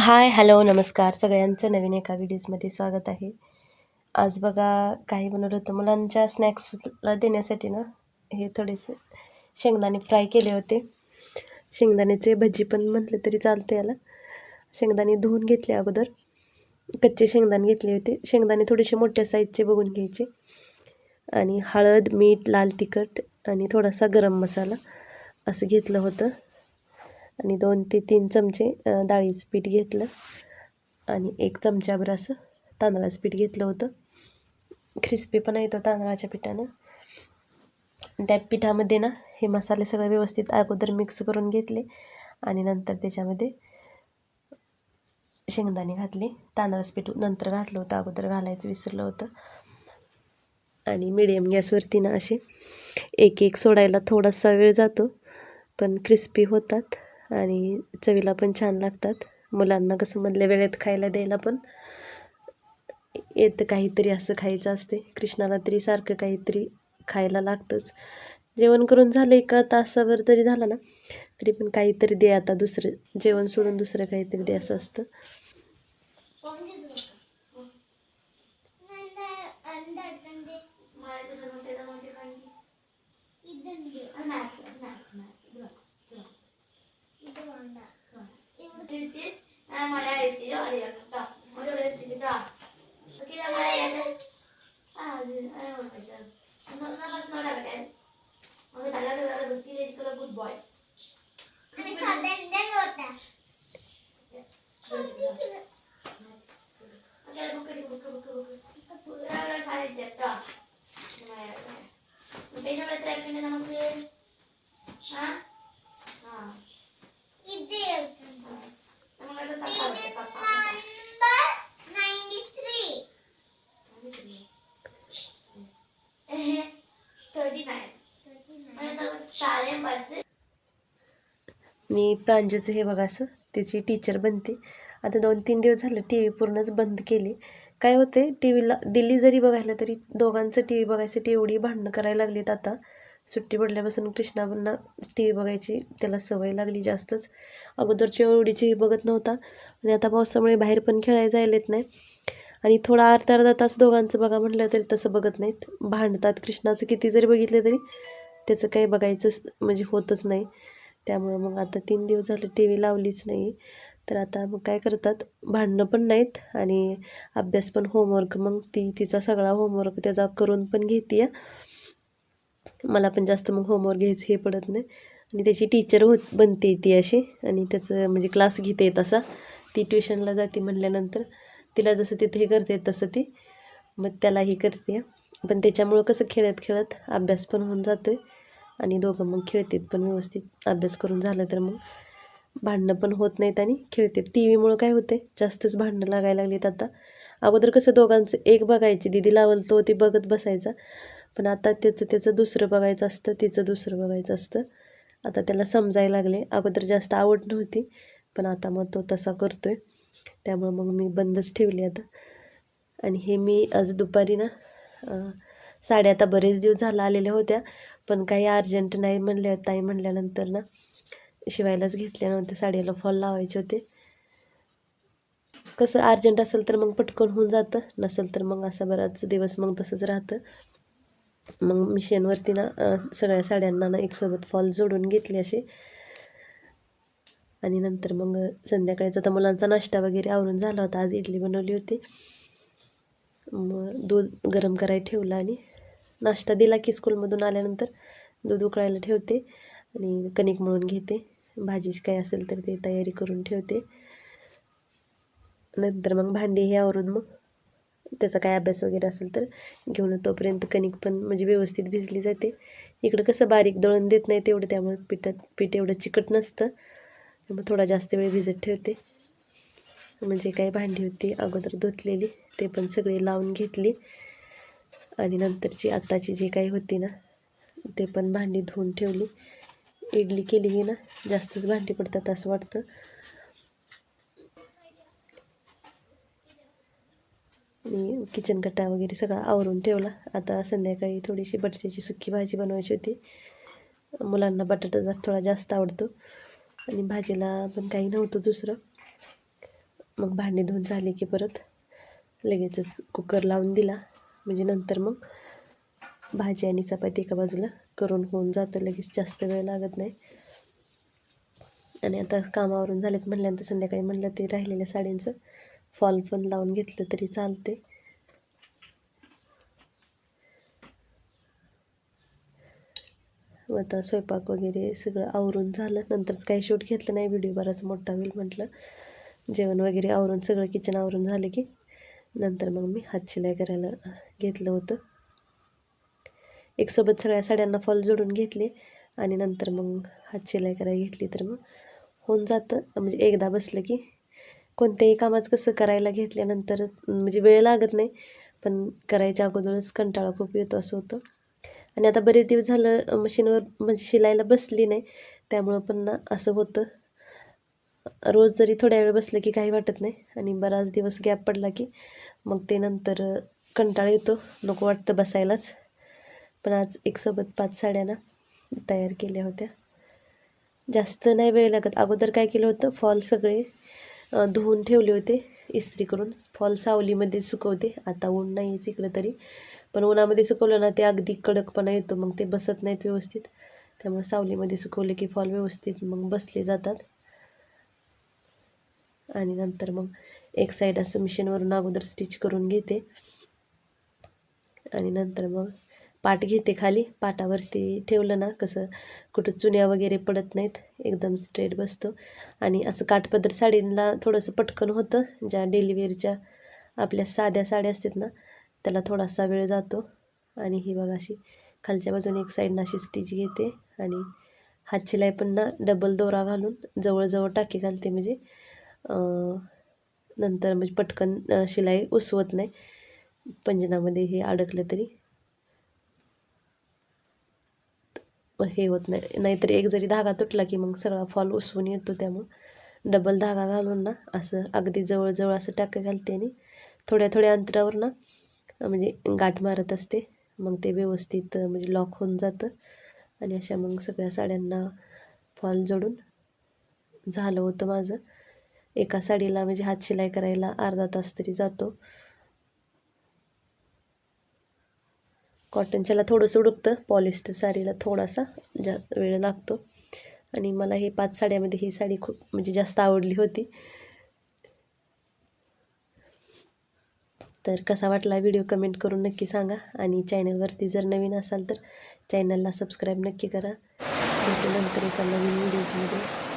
Hi hello नमस्कार. सगळ्यांचं नवीन एका व्हिडिओजमध्ये स्वागत आहे. आज बघा काही बनवलं होतं. मुलांच्या स्नॅक्सला देण्यासाठी ना हे थोडेसे शेंगदाणे फ्राय केले होते. शेंगदाण्याचे भजी पण म्हटलं तरी चालतं याला. शेंगदाणे धुवून घेतले अगोदर. कच्चे शेंगदाणे घेतले होते. शेंगदाणे थोडेसे मोठ्या साईजचे बघून घ्यायचे. आणि हळद मीठ लाल तिखट आणि थोडासा गरम मसाला असं घेतलं होतं. आणि दोन ते तीन चमचे डाळीचं पीठ घेतलं. आणि एक चमच्याभर असं तांदळाचं पीठ घेतलं होतं. क्रिस्पी पण येतो तांदळाच्या पिठानं. त्या पिठामध्ये ना हे मसाले सगळे व्यवस्थित अगोदर मिक्स करून घेतले. आणि नंतर त्याच्यामध्ये शेंगदाणे घातले. तांदळाचं पीठ नंतर घातलं होतं अगोदर घालायचं विसरलं होतं. आणि मिडियम गॅसवरती ना असे एक एक सोडायला थोडासा वेळ जातो. पण क्रिस्पी होतात. आणि चवीला पण छान लागतात. मुलांना कसं मधल्या वेळेत खायला द्यायला पण येतं काहीतरी असं खायचं असते. कृष्णाला तरी सारखं काहीतरी खायला लागतंच. जेवण करून झालं एका तासाभर तरी झालं ना तरी पण काहीतरी दे आता दुसरं. जेवण सोडून दुसरं काहीतरी दे असं असतं. ഉണ്ട് आणि प्रांजूचं हे बघा असं त्याची टीचर बनते. आता दोन तीन दिवस झालं टी व्ही पूर्णच बंद केली. काय होते टी व्हीला दिल्ली जरी बघायला तरी दोघांचं टी व्ही बघायसाठी एवढी भांडणं करायला लागलीत आता. सुट्टी पडल्यापासून कृष्णाबांना टी व्ही बघायची त्याला सवय लागली जास्तच. अगोदरच्या एवढी टी व्ही बघत नव्हता. आणि आता पावसामुळे बाहेर पण खेळायला जायला येत नाही. आणि थोडा अर्धा अर्धा तास दोघांचं बघा म्हटलं तरी तसं बघत नाहीत. भांडतात. कृष्णाचं किती जरी बघितलं तरी त्याचं काही बघायचंच म्हणजे होतच नाही. त्यामुळं मग आता तीन दिवस झालं टी व्ही लावलीच नाही. तर आता मग काय करतात भांडणं पण नाहीत आणि अभ्यास पण होमवर्क. मग ती तिचा सगळा होमवर्क त्याचा करून पण घेते मला पण जास्त मग होमवर्क घ्यायचं हे पडत नाही. आणि त्याची टीचर होत बनते ती अशी. आणि त्याचं म्हणजे क्लास घेते तसा. ती ट्युशनला जाते म्हणल्यानंतर तिला जसं तिथे हे करते तसं ती मग त्याला हे करते. पण त्याच्यामुळं कसं खेळत खेळत अभ्यास पण होऊन जातो आहे आणि दोघं मग खेळतात पण व्यवस्थित. अभ्यास करून झालं तर मग भांडणं पण होत नाहीत आणि खेळतात. टी व्हीमुळं काय होते जास्तच भांडणं लागायला लागलीत आता. अगोदर कसं दोघांचं एक बघायची दिदी लावल तो ती बघत बसायचा. पण आता त्याचं त्याचं दुसरं बघायचं असतं तिचं दुसरं बघायचं असतं. आता त्याला समजायला लागले. अगोदर जास्त आवड नव्हती पण आता मग तो तसा करतो आहे त्यामुळं मग मी बंदच ठेवली आता. आणि हे मी आज दुपारी ना साड्या आता बरेच दिवस झाला आलेल्या होत्या. पण काही अर्जंट नाही म्हणले ताई म्हणल्यानंतर ना शिवायलाच घेतल्या नव्हत्या साडीला फॉल लावायचे होते. कसं अर्जंट असेल तर मग पटकन होऊन जातं नसेल तर मग असं बराच दिवस मग तसंच राहतं. मग मिशनवरती ना सगळ्या साड्यांना ना एकसोबत फॉल जोडून घेतले असे आणि नंतर मग संध्याकाळीचा तर मुलांचा नाश्ता वगैरे आवरून झाला होता आज इडली बनवली होती. मग दूध गरम करायला ठेवलं आणि नाश्ता दिला की स्कूलमधून आल्यानंतर दूध उकळायला ठेवते आणि कणिक मळून घेते. भाजीची काय असेल तर ते तयारी करून ठेवते. नंतर मग भांडी हे आवरून मग त्याचा काय अभ्यास वगैरे असेल तर घेऊन तोपर्यंत कणिक पण म्हणजे व्यवस्थित भिजली जाते. इकडं कसं बारीक दळण देत नाही तेवढं त्यामुळे पिठात पीठ एवढं चिकट नसतं. मग थोडा जास्त वेळ भिजत ठेवते. म्हणजे काय भांडी होती अगोदर धुतलेली ते पण सगळी लावून घेतली. आणि नंतरची आत्ताची जी काही होती ना ते पण भांडी धुवून ठेवली. इडली केली की ना जास्तच भांडी पडतात असं वाटतं. मी किचन कट्टा वगैरे सगळा आवरून ठेवला. आता संध्याकाळी थोडीशी बटाट्याची सुकी भाजी बनवायची होती. मुलांना बटाटा थोडा जास्त आवडतो. आणि भाजीला पण काही नव्हतं दुसरं. मग भांडी धुवून झाली की परत लगेचच कुकर लावून दिला. म्हणजे नंतर मग भाजी आणि चपाती एका बाजूला करून होऊन जातं. लगेच जास्त वेळ लागत नाही. आणि आता कामावरून झालेत म्हणल्यानंतर संध्याकाळी म्हणलं ते राहिलेल्या साड्यांचं फॉल पण लावून घेतलं तरी चालते मग आता स्वयंपाक वगैरे सगळं आवरून झालं. नंतरच काही शूट घेतलं नाही. व्हिडिओ बराच मोठा होईल म्हटलं. जेवण वगैरे आवरून सगळं किचन आवरून झालं की. नंतर मग मी हात शिलाई करायला घेतलं होतं. एकसोबत सगळ्या साड्यांना फॉल जोडून घेतले आणि नंतर मग हात शिलाई करायला घेतली. तर मग होऊन जातं. म्हणजे एकदा बसलं की कोणत्याही कामाचं कसं करायला घेतल्यानंतर म्हणजे वेळ लागत नाही पण करायच्या अगोदरच कंटाळा खूप येतो असं होतं. आणि आता बरेच दिवस झालं मशीनवर म्हणजे शिलायला बसली नाही त्यामुळं पण ना असं होतं. रोज जरी थोड्या वेळ बसलं की काही वाटत नाही आणि बराच दिवस गॅप पडला की मग ते नंतर कंटाळा येतो. नको वाटतं बसायलाच. पण आज एकसोबत पाच साड्या ना तयार केल्या होत्या. जास्त नाही वेळ लागत. अगोदर काय केलं होतं फॉल सगळे धुवून ठेवले होते इस्त्री करून. फॉल सावलीमध्ये सुकवते. आता ऊन नाही आहेच इकडं तरी. पण उन्हामध्ये सुकवलं ना ते अगदी कडकपणा येतो. मग ते बसत नाहीत व्यवस्थित. त्यामुळे सावलीमध्ये सुकवले की फॉल व्यवस्थित मग बसले जातात. आणि नंतर मग एक साईड असं मिशीनवरून अगोदर स्टिच करून घेते. आणि नंतर मग पाट घेते खाली. पाटावरती ठेवलं ना कसं कुठं चुन्या वगैरे पडत नाहीत एकदम स्ट्रेट बसतो. आणि असं काठपदर साडीला थोडंसं पटकन होतं. ज्या डेलिव्हरीच्या आपल्या साध्या साड्या असतात ना त्याला थोडासा वेळ जातो. आणि ही बघा अशी खालच्या बाजूने एक साईडनं अशी स्टिच घेते. आणि हात शिलाई पण ना डबल दोरा घालून जवळजवळ टाकी घालते म्हणजे. नंतर म्हणजे पटकन शिलाई उसवत नाही. पंजनामध्ये हे अडकलं तरी. हे होत नाही. नाहीतर एक जरी धागा तुटला की मग सगळा फॉल उसवून येतो त्यामुळं. डबल धागा घालून ना असं अगदी जवळजवळ असं टाकं घालते आणि थोड्या थोड्या अंतरावर ना म्हणजे गाठ मारत असते. मग ते व्यवस्थित म्हणजे लॉक होऊन जातं. आणि अशा मग सगळ्या साड्यांना फॉल जोडून झालं होतं माझं. एका साडीला म्हणजे हात शिलाई करायला अर्धा तास तरी जातो. कॉटनच्याला थोडंसं उडकतं पॉलिस्टर साडीला थोडासा जा वेळ लागतो. आणि मला हे पाच साड्यामध्ये ही साडी खूप म्हणजे जास्त आवडली होती. तर कसा वाटला व्हिडिओ कमेंट करून नक्की सांगा. आणि चॅनलवरती जर नवीन असाल तर चॅनलला सबस्क्राईब नक्की करा. भेटू नंतर एका नवीन व्हिडिओजमध्ये